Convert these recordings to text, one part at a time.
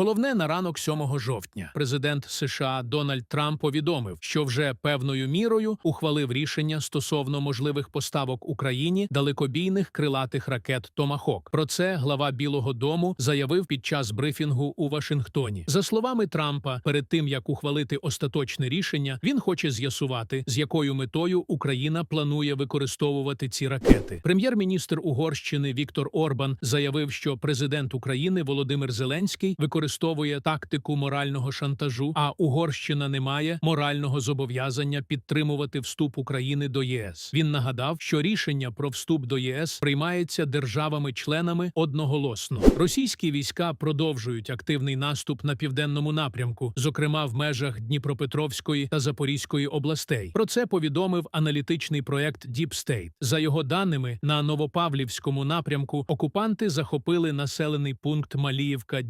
Головне на ранок 7 жовтня президент США Дональд Трамп повідомив, що вже певною мірою ухвалив рішення стосовно можливих поставок Україні далекобійних крилатих ракет Томахок. Про це глава Білого Дому заявив під час брифінгу у Вашингтоні. За словами Трампа, перед тим як ухвалити остаточне рішення, він хоче з'ясувати, з якою метою Україна планує використовувати ці ракети. Прем'єр-міністр Угорщини Віктор Орбан заявив, що президент України Володимир Зеленський використовує тактику морального шантажу, а Угорщина не має морального зобов'язання підтримувати вступ України до ЄС. Він нагадав, що рішення про вступ до ЄС приймається державами-членами одноголосно. Російські війська продовжують активний наступ на південному напрямку, зокрема в межах Дніпропетровської та Запорізької областей. Про це повідомив аналітичний проект Deep State. За його даними, на Новопавлівському напрямку окупанти захопили населений пункт Маліївка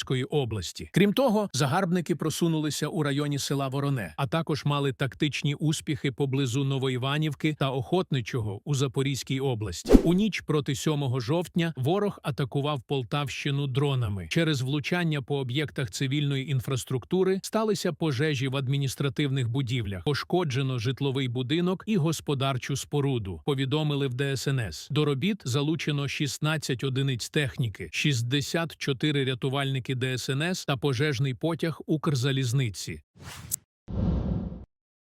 Дніпропетровської області. Крім того, загарбники просунулися у районі села Вороне, а також мали тактичні успіхи поблизу Новоіванівки та Охотничого у Запорізькій області. У ніч проти 7 жовтня ворог атакував Полтавщину дронами. Через влучання по об'єктах цивільної інфраструктури сталися пожежі в адміністративних будівлях. Пошкоджено житловий будинок і господарчу споруду. Повідомили в ДСНС. До робіт залучено 16 одиниць техніки, 64 рятувальники ДСНС та пожежний потяг Укрзалізниці.